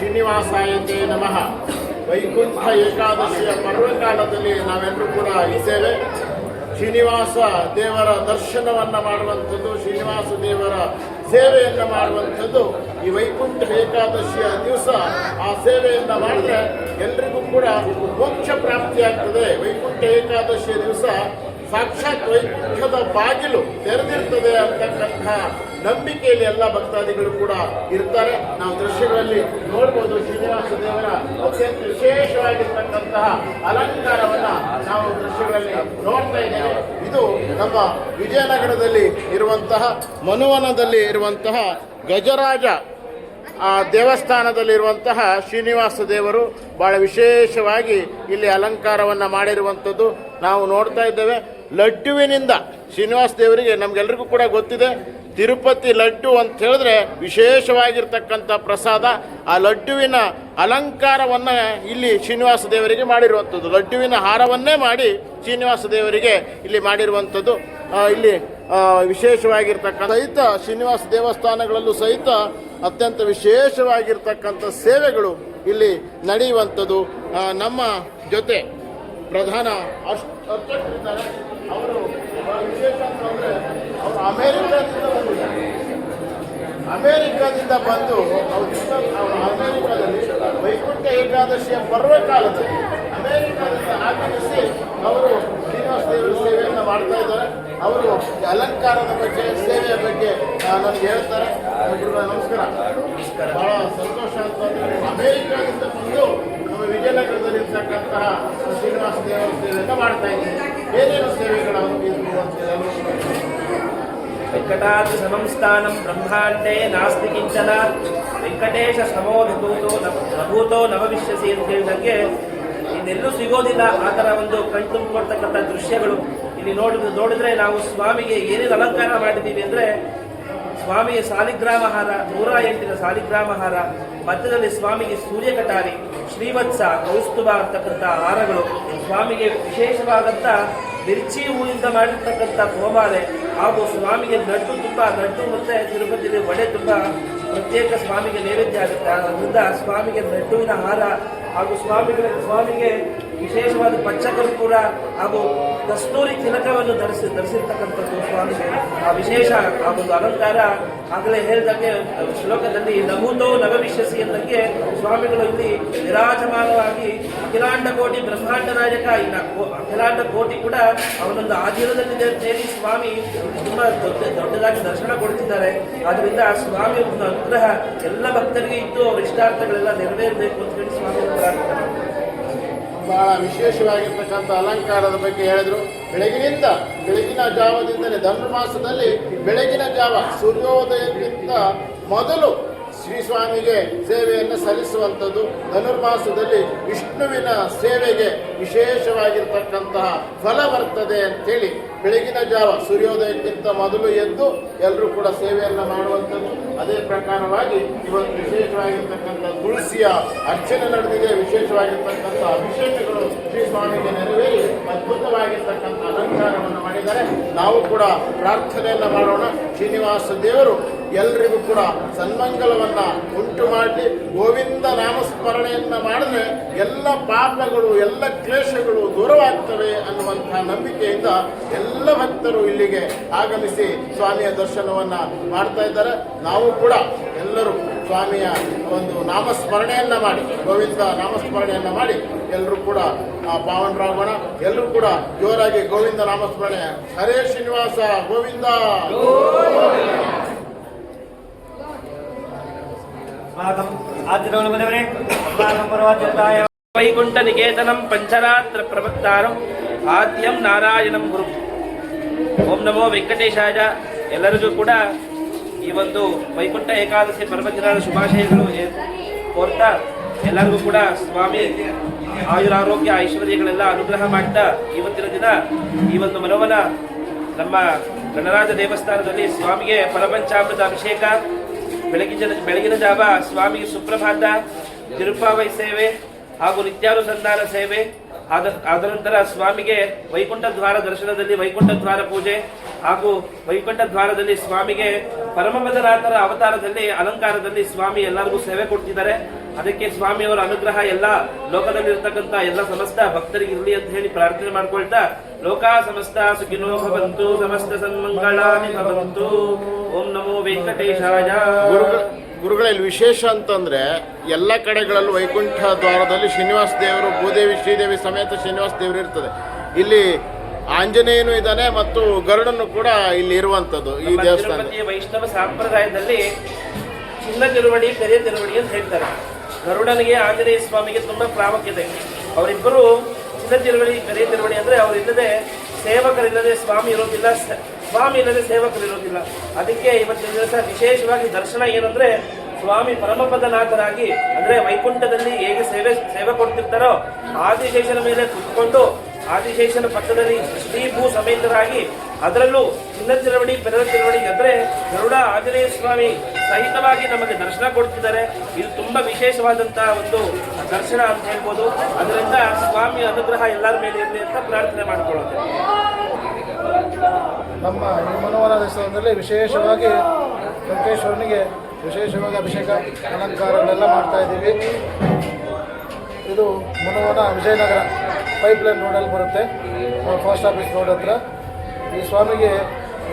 ಶ್ರೀನಿವಾಸಾಯತೆ ನಮಃ. ವೈಕುಂಠ ಏಕಾದಶಿಯ ಪರ್ವಕಾಲದಲ್ಲಿ ನಾವೆಲ್ಲರೂ ಕೂಡ ಇದ್ದೇವೆ. ಶ್ರೀನಿವಾಸ ದೇವರ ದರ್ಶನವನ್ನು ಮಾಡುವಂಥದ್ದು, ಶ್ರೀನಿವಾಸ ದೇವರ ಸೇವೆಯನ್ನು ಮಾಡುವಂಥದ್ದು ಈ ವೈಕುಂಠ ಏಕಾದಶಿಯ ದಿವಸ. ಆ ಸೇವೆಯನ್ನು ಮಾಡಿದ್ರೆ ಎಲ್ರಿಗೂ ಕೂಡ ಮೋಕ್ಷ ಪ್ರಾಪ್ತಿಯಾಗ್ತದೆ. ವೈಕುಂಠ ಏಕಾದಶಿಯ ದಿವಸ ಸಾಕ್ಷಾತ್ ವೈಕುಂಠದ ಬಾಗಿಲು ತೆರೆದಿರ್ತದೆ ಅಂತಕ್ಕಂಥ ನಂಬಿಕೆಯಲ್ಲಿ ಎಲ್ಲ ಭಕ್ತಾದಿಗಳು ಕೂಡ ಇರ್ತಾರೆ. ನಾವು ದೃಶ್ಯಗಳಲ್ಲಿ ನೋಡ್ಬೋದು ಶ್ರೀನಿವಾಸ ದೇವರ ಅತ್ಯಂತ ವಿಶೇಷವಾಗಿರ್ತಕ್ಕಂತಹ ಅಲಂಕಾರವನ್ನ ನಾವು ದೃಶ್ಯಗಳಲ್ಲಿ ನೋಡ್ತಾ ಇದ್ದೇವೆ. ಇದು ನಮ್ಮ ವಿಜಯನಗರದಲ್ಲಿ ಇರುವಂತಹ ಮನುವನದಲ್ಲಿ ಇರುವಂತಹ ಗಜರಾಜ, ಆ ದೇವಸ್ಥಾನದಲ್ಲಿರುವಂತಹ ಶ್ರೀನಿವಾಸ ದೇವರು ಬಹಳ ವಿಶೇಷವಾಗಿ ಇಲ್ಲಿ ಅಲಂಕಾರವನ್ನು ಮಾಡಿರುವಂಥದ್ದು ನಾವು ನೋಡ್ತಾ ಇದ್ದೇವೆ. ಲಡ್ಡುವಿನಿಂದ. ಶ್ರೀನಿವಾಸ ದೇವರಿಗೆ ನಮಗೆಲ್ಲರಿಗೂ ಕೂಡ ಗೊತ್ತಿದೆ, ತಿರುಪತಿ ಲಡ್ಡು ಅಂತ ಹೇಳಿದ್ರೆ ವಿಶೇಷವಾಗಿರ್ತಕ್ಕಂಥ ಪ್ರಸಾದ. ಆ ಲಡ್ಡುವಿನ ಅಲಂಕಾರವನ್ನು ಇಲ್ಲಿ ಶ್ರೀನಿವಾಸ ದೇವರಿಗೆ ಮಾಡಿರುವಂಥದ್ದು. ಲಡ್ಡುವಿನ ಹಾರವನ್ನೇ ಮಾಡಿ ಶ್ರೀನಿವಾಸ ದೇವರಿಗೆ ಇಲ್ಲಿ ಮಾಡಿರುವಂಥದ್ದು. ಇಲ್ಲಿ ವಿಶೇಷವಾಗಿರ್ತಕ್ಕಂಥ ಸಹಿತ ಶ್ರೀನಿವಾಸ ದೇವಸ್ಥಾನಗಳಲ್ಲೂ ಸಹಿತ ಅತ್ಯಂತ ವಿಶೇಷವಾಗಿರ್ತಕ್ಕಂಥ ಸೇವೆಗಳು ಇಲ್ಲಿ ನಡೆಯುವಂಥದ್ದು. ನಮ್ಮ ಜೊತೆ ಪ್ರಧಾನ ಅರ್ಚ ಅರ್ಚಕರಿದ್ದಾರೆ ಅವರು ಬಹಳ ವಿಶೇಷ ಅಂತಂದ್ರೆ ಅವರು ಅಮೇರಿಕಾದಿಂದ ಬಂದಿದ್ದಾರೆ. ಅಮೇರಿಕಾದಿಂದ ಬಂದು ಅವರು ಅಮೇರಿಕಾದಲ್ಲಿ ವೈಕುಂಠ ಏಕಾದಶಿಯ ಪರ್ವಕಾಲದಲ್ಲಿ ಅಮೇರಿಕಾದಿಂದ ಆಗಮಿಸಿ ಅವರು ಶ್ರೀನಿವಾಸ ದೇವರ ಸೇವೆಯನ್ನು ಮಾಡ್ತಾ ಇದ್ದಾರೆ. ಅವರು ಅಲಂಕಾರದ ಬಗ್ಗೆ ಸೇವೆಯ ಬಗ್ಗೆ ನನಗೆ ಹೇಳ್ತಾರೆ. ನಮಸ್ಕಾರ. ಬಹಳ ಸಂತೋಷ ಅಂತಂದ್ರೆ ಅಮೇರಿಕಾದಿಂದ ಬಂದು ನಮ್ಮ ವಿಜಯನಗರದಲ್ಲಿ ಇರ್ತಕ್ಕಂತಹ ದೇವರ ಸೇವೆಯನ್ನು ಮಾಡ್ತಾ ಇದ್ದೀವಿ ಏನೇನು ಸೇವೆಗಳು ಇರ್ಬೋದು ಅಂತ ಹೇಳಿ. ವೆಂಕಟಾದ್ರಿ ಸಮಂ ಸ್ಥಾನಂ ಬ್ರಹ್ಮಾಂಡೇ ನಾಸ್ತಿ ಕಿಂಚನ. ವೆಂಕಟೇಶ ಸಮೋ ನಭೂತೋ ನಭೂತೋ ನವವಿಶ್ಯಸಿ ಅಂತ ಹೇಳಿದಂಗೆ ಇನ್ನೆಲ್ಲೂ ಸಿಗೋದಿಲ್ಲ ಆ ಥರ ಒಂದು ಕಣ್ತುಂಬಿಕೊಳ್ತಕ್ಕಂಥ ದೃಶ್ಯಗಳು. ಇಲ್ಲಿ ನೋಡಿದ್ರೆ ನೋಡಿದ್ರೆ ನಾವು ಸ್ವಾಮಿಗೆ ಏನೇನು ಅಲಂಕಾರ ಮಾಡಿದ್ದೀವಿ ಅಂದರೆ ಸ್ವಾಮಿಗೆ ಸಾಲಿಗ್ರಾಮಹಾರ ನೂರ ಎಂಟಿನ ಸಾಲಿಗ್ರಾಮಹಾರ ಮಧ್ಯದಲ್ಲಿ ಸ್ವಾಮಿಗೆ ಸೂರ್ಯಕಟಾರಿ, ಶ್ರೀವತ್ಸ ಕೌಸ್ತುಭ ಅಂತಕ್ಕಂಥ ಹಾರಗಳು ಸ್ವಾಮಿಗೆ ವಿಶೇಷವಾದಂಥ ಮಿರ್ಚಿ ಹೂವಿಂದ ಮಾಡಿರ್ತಕ್ಕಂಥ ಗೋಮಾಲೆ ಹಾಗೂ ಸ್ವಾಮಿಗೆ ನಡ್ಡು ತುಂಬ ನಡ್ಡು ಮತ್ತು ತಿರುಪತಿಯಲ್ಲಿ ಒಡೆ ತುಂಬ ಪ್ರತ್ಯೇಕ ಸ್ವಾಮಿಗೆ ನೈವೇದ್ಯ ಆಗುತ್ತೆ. ಅದರಿಂದ ಸ್ವಾಮಿಗೆ ನಡ್ಡುವಿನ ಹಾರ ಹಾಗೂ ಸ್ವಾಮಿಗಳ, ಸ್ವಾಮಿಗೆ ವಿಶೇಷವಾದ ಪಚ್ಚಕರ್ಪೂರ ಹಾಗೂ ಕಸ್ತೂರಿ ತಿಲಕವನ್ನು ಧರಿಸಿ ಧರಿಸಿರ್ತಕ್ಕಂಥದ್ದು ಸ್ವಾಮಿಗೆ ಆ ವಿಶೇಷ ಆ ಒಂದು ಅಲಂಕಾರ ಆಗಲೇ ಹೇಳಿದಂಗೆ ಶ್ಲೋಕದಲ್ಲಿ ನಗುತೋ ನವವಿಶ್ಯಸಿ ಎಂದಂಗೆ ಸ್ವಾಮಿಗಳು ಇಲ್ಲಿ ವಿರಾಜಮಾನವಾಗಿ ಅಖಿಲಾಂಡ ಕೋಟಿ ಬ್ರಹ್ಮಾಂಡ ನಾಯಕ, ಇನ್ನ ಅಖಿಲಾಂಡ ಕೋಟಿ ಕೂಡ ಅವನೊಂದು ಆಧೀನದಲ್ಲಿ ಸೇರಿ ಸ್ವಾಮಿ ತುಂಬಾ ದೊಡ್ಡ, ದೊಡ್ಡದಾಗಿ ದರ್ಶನ ಕೊಡ್ತಿದ್ದಾರೆ. ಆದ್ರಿಂದ ಸ್ವಾಮಿ ಒಂದು ಅನುಗ್ರಹ ಎಲ್ಲ ಭಕ್ತರಿಗೆ ಇದ್ದು ಅವರ ಇಷ್ಟಾರ್ಥಗಳೆಲ್ಲ ನೆರವೇರಬೇಕು ಅಂತ ಹೇಳಿ ಸ್ವಾಮಿ ಬಹಳ ವಿಶೇಷವಾಗಿರ್ತಕ್ಕಂಥ ಅಲಂಕಾರದ ಬಗ್ಗೆ ಹೇಳಿದ್ರು. ಬೆಳಗಿನಿಂದ, ಬೆಳಗಿನ ಜಾವದಿಂದಲೇ, ಧನುರ್ಮಾಸದಲ್ಲಿ ಬೆಳಗಿನ ಜಾವ ಸೂರ್ಯೋದಯಕ್ಕಿಂತ ಮೊದಲು ಶ್ರೀ ಸ್ವಾಮಿಗೆ ಸೇವೆಯನ್ನು ಸಲ್ಲಿಸುವಂಥದ್ದು ಧನುರ್ಮಾಸದಲ್ಲಿ ವಿಷ್ಣುವಿನ ಸೇವೆಗೆ ವಿಶೇಷವಾಗಿರ್ತಕ್ಕಂತಹ ಫಲ ಬರ್ತದೆ ಅಂತೇಳಿ ಬೆಳಗಿನ ಜಾವ ಸೂರ್ಯೋದಯಕ್ಕಿಂತ ಮೊದಲು ಎದ್ದು ಎಲ್ಲರೂ ಕೂಡ ಸೇವೆಯನ್ನು ಮಾಡುವಂಥದ್ದು. ಅದೇ ಪ್ರಕಾರವಾಗಿ ಇವತ್ತು ವಿಶೇಷವಾಗಿರ್ತಕ್ಕಂಥ ತುಳಸಿಯ ಅರ್ಚನೆ ನಡೆದಿದೆ. ವಿಶೇಷವಾಗಿರ್ತಕ್ಕಂಥ ಅಭಿಷೇಕಗಳು ಶ್ರೀ ಸ್ವಾಮಿಗೆ ನೆರವೇರಿ ಅದ್ಭುತವಾಗಿರ್ತಕ್ಕಂಥ ಅಲಂಕಾರವನ್ನು ಮಾಡಿದ್ದಾರೆ. ನಾವು ಕೂಡ ಪ್ರಾರ್ಥನೆಯನ್ನು ಮಾಡೋಣ. ಶ್ರೀನಿವಾಸ ದೇವರು ಎಲ್ರಿಗೂ ಕೂಡ ಸನ್ಮಂಗಲವನ್ನು ಉಂಟು ಮಾಡಿ ಗೋವಿಂದ ನಾಮಸ್ಮರಣೆಯನ್ನು ಮಾಡಿದ್ರೆ ಎಲ್ಲ ಪಾಪಗಳು, ಎಲ್ಲ ಕ್ಲೇಶಗಳು ದೂರವಾಗ್ತವೆ ಅನ್ನುವಂತಹ ನಂಬಿಕೆಯಿಂದ ಎಲ್ಲ ಭಕ್ತರು ಇಲ್ಲಿಗೆ ಆಗಮಿಸಿ ಸ್ವಾಮಿಯ ದರ್ಶನವನ್ನ ಮಾಡ್ತಾ ಇದ್ದಾರೆ. ನಾವು ಕೂಡ ಎಲ್ಲರೂ ಸ್ವಾಮಿಯ ಒಂದು ನಾಮಸ್ಮರಣೆಯನ್ನು ಮಾಡಿ, ಗೋವಿಂದ ನಾಮಸ್ಮರಣೆಯನ್ನು ಮಾಡಿ ಎಲ್ಲರೂ ಕೂಡ ಪಾವನರಾಗೋಣ. ಎಲ್ಲರೂ ಕೂಡ ಜೋರಾಗಿ ಗೋವಿಂದ ನಾಮಸ್ಮರಣೆ. ಹರೇ ಶ್ರೀನಿವಾಸ ಗೋವಿಂದ. ವೈಕುಂಠ ನಿಕೇತನಂ ಪಂಚರಾತ್ರ ಪ್ರವಕ್ತಾರಂ ಆದ್ಯಂ ನಾರಾಯಣಂ ಗುರು. ಓಂ ನಮೋ ವೆಂಕಟೇಶಾಯ. ಎಲ್ಲರಿಗೂ ಕೂಡ ಈ ಒಂದು ವೈಕುಂಠ ಏಕಾದಶಿ ಪರ್ವದಿನದ ಶುಭಾಶಯಗಳು ಕೋರ್ತಾ ಎಲ್ಲರಿಗೂ ಕೂಡ ಸ್ವಾಮಿ ಆಯುರಾರೋಗ್ಯ ಐಶ್ವರ್ಯಗಳೆಲ್ಲ ಅನುಗ್ರಹ ಮಾಡ್ತಾ ಇವತ್ತಿನ ದಿನ ಈ ಒಂದು ಮನೋವನ ನಮ್ಮ ಗಣರಾಜ ದೇವಸ್ಥಾನದಲ್ಲಿ ಸ್ವಾಮಿಗೆ ಪರಪಂಚಾಮೃತ ಅಭಿಷೇಕ ಬೆಳಗಿನ ಬೆಳಗಿನ ಜಾವ ಸ್ವಾಮಿಗೆ ಸುಪ್ರಭಾತ, ತಿರುಪಾವೈ ಸೇವೆ ಹಾಗೂ ನಿತ್ಯಾನುಸಂಧಾನ ಸೇವೆ. ಆದ ನಂತರ ಸ್ವಾಮಿಗೆ ವೈಕುಂಠ ದ್ವಾರ ದರ್ಶನದಲ್ಲಿ ವೈಕುಂಠ ದ್ವಾರ ಪೂಜೆ ಹಾಗೂ ವೈಕುಂಠ ದ್ವಾರದಲ್ಲಿ ಸ್ವಾಮಿಗೆ ಪರಮಪದನಾಥರ ಅವತಾರದಲ್ಲಿ ಅಲಂಕಾರದಲ್ಲಿ ಸ್ವಾಮಿ ಎಲ್ಲರಿಗೂ ಸೇವೆ ಕೊಡ್ತಿದ್ದಾರೆ. ಅದಕ್ಕೆ ಸ್ವಾಮಿಯವರ ಅನುಗ್ರಹ ಎಲ್ಲ ಲೋಕದಲ್ಲಿರ್ತಕ್ಕಂಥ ಎಲ್ಲ ಸಮಸ್ತ ಭಕ್ತರಿಗೆ ಇರಲಿ ಅಂತ ಹೇಳಿ ಪ್ರಾರ್ಥನೆ ಮಾಡ್ಕೊಳ್ತಾ ಲೋಕ ಸಮಸ್ತ ಸುಖಿನೋ ಭವಂತು ಸಮಸ್ತ ಸನ್ಮಂಗಳಾನಿ ಭವಂತು. ಓಂ ನಮೋ ವೆಂಕಟೇಶಾಯ. ಗುರುಗಳ ಗುರುಗಳಲ್ಲಿ ವಿಶೇಷ ಅಂತಂದ್ರೆ ಎಲ್ಲ ಕಡೆಗಳಲ್ಲೂ ವೈಕುಂಠ ದ್ವಾರದಲ್ಲಿ ಶ್ರೀನಿವಾಸ ದೇವರು ಭೂದೇವಿ ಶ್ರೀದೇವಿ ಸಮೇತ ಶ್ರೀನಿವಾಸ ದೇವರು ಇರ್ತದೆ. ಇಲ್ಲಿ ಆಂಜನೇಯನು ಇದ್ದಾನೆ ಮತ್ತು ಗರುಡನು ಕೂಡ ಇಲ್ಲಿ ಇರುವಂತದ್ದು ಈ ದೇವಸ್ಥಾನ ವೈಷ್ಣವ ಸಂಪ್ರದಾಯದಲ್ಲಿ ಚಿನ್ನ ತಿರುವಡಿ ಕರಿಯ ತಿರುವಡಿ ಅಂತ ಹೇಳ್ತಾರೆ. ಗರುಡನಿಗೆ ಆಂಜನೇಯ ಸ್ವಾಮಿಗೆ ತುಂಬಾ ಪ್ರಾಮುಖ್ಯತೆ. ಅವರಿಬ್ಬರು ಚಿನ್ನ ತಿರುವಳಿ ತಿರುವಡಿ ಅಂದ್ರೆ ಅವರಿಲ್ಲದೆ ಸೇವಕರಿಲ್ಲದೆ ಸ್ವಾಮಿ ಇರೋದಿಲ್ಲ ಸ್ವಾಮಿ ಇಲ್ಲದೆ ಸೇವಕರು ಇರೋದಿಲ್ಲ. ಅದಕ್ಕೆ ಇವತ್ತಿನ ದಿವಸ ವಿಶೇಷವಾಗಿ ದರ್ಶನ ಏನಂದ್ರೆ ಸ್ವಾಮಿ ಪರಮಪದನಾಥರಾಗಿ ಅಂದ್ರೆ ವೈಕುಂಠದಲ್ಲಿ ಹೇಗೆ ಸೇವೆ ಸೇವೆ ಕೊಡ್ತಿರ್ತಾರೋ ಆದಿಶೇಷನ ಮೇಲೆ ಕುತ್ಕೊಂಡು ಆದಿಶೇಷನ ಪಕ್ಕದಲ್ಲಿ ಶ್ರೀ ಭೂ ಸಮೇತರಾಗಿ ಅದರಲ್ಲೂ ಚಿನ್ನ ತಿರುವಡಿ ಪೆರದ ತಿರುವಡಿ ಅಂದ್ರೆ ಗರುಡ, ಆಂಜನೇಯ ಸ್ವಾಮಿ ಸಹಿತವಾಗಿ ನಮಗೆ ದರ್ಶನ ಕೊಡ್ತಿದ್ದಾರೆ. ಇದು ತುಂಬಾ ವಿಶೇಷವಾದಂತಹ ಒಂದು ದರ್ಶನ ಅಂತ ಹೇಳ್ಬೋದು. ಅದರಿಂದ ಸ್ವಾಮಿ ಅನುಗ್ರಹ ಎಲ್ಲರ ಮೇಲೆ ಇರಲಿ ಅಂತ ಪ್ರಾರ್ಥನೆ ಮಾಡ್ಕೊಳ್ಳೋದು. ನಮ್ಮ ಈ ಮನೋವನ ದೇವಸ್ಥಾನದಲ್ಲಿ ವಿಶೇಷವಾಗಿ ವೆಂಕಟೇಶ್ವರನಿಗೆ ವಿಶೇಷವಾಗಿ ಅಭಿಷೇಕ ಅಲಂಕಾರಗಳೆಲ್ಲ ಮಾಡ್ತಾ ಇದ್ದೀವಿ. ಇದು ಮನೋವನ ವಿಜಯನಗರ ಪೈಪ್ಲೈನ್ ರೋಡಲ್ಲಿ ಬರುತ್ತೆ. ಪೋಸ್ಟ್ ಆಫೀಸ್ ರೋಡ್ ಹತ್ರ. ಈ ಸ್ವಾಮಿಗೆ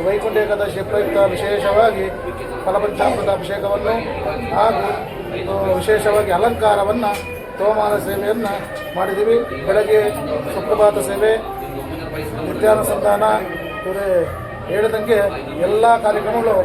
ವೈಕುಂಠ ಏಕಾದಶಿ ಪ್ರಯುಕ್ತ ವಿಶೇಷವಾಗಿ ಫಲಪಂಚಾಮೃತ ಅಭಿಷೇಕವನ್ನು ಹಾಗೂ ವಿಶೇಷವಾಗಿ ಅಲಂಕಾರವನ್ನು ತೋಮಾನ ಸೇವೆಯನ್ನು ಮಾಡಿದ್ದೀವಿ. ಬೆಳಗ್ಗೆ ಸುಪ್ರಭಾತ ಸೇವೆ ನಿತ್ಯಾನುಸಂಧಾನ ಇವರೇ ಹೇಳಿದಂಗೆ ಎಲ್ಲ ಕಾರ್ಯಕ್ರಮಗಳು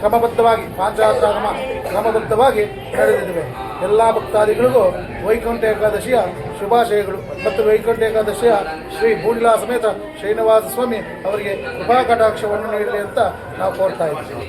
ಕ್ರಮಬದ್ಧವಾಗಿ ಪಾಂಚಾತ್ರಾಗಮ ಕ್ರಮಬದ್ಧವಾಗಿ ನಡೆದಿದ್ದೇವೆ. ಎಲ್ಲ ಭಕ್ತಾದಿಗಳಿಗೂ ವೈಕುಂಠ ಏಕಾದಶಿಯ ಶುಭಾಶಯಗಳು. ಮತ್ತು ವೈಕುಂಠ ಏಕಾದಶಿಯ ಶ್ರೀ ಬೂಡಿಲಾ ಸಮೇತ ಶ್ರೀನಿವಾಸ ಸ್ವಾಮಿ ಅವರಿಗೆ ಕೃಪಾ ಕಟಾಕ್ಷವನ್ನು ನೀಡಲಿ ಅಂತ ನಾವು ಕೋರ್ತಾ ಇದ್ದೀವಿ.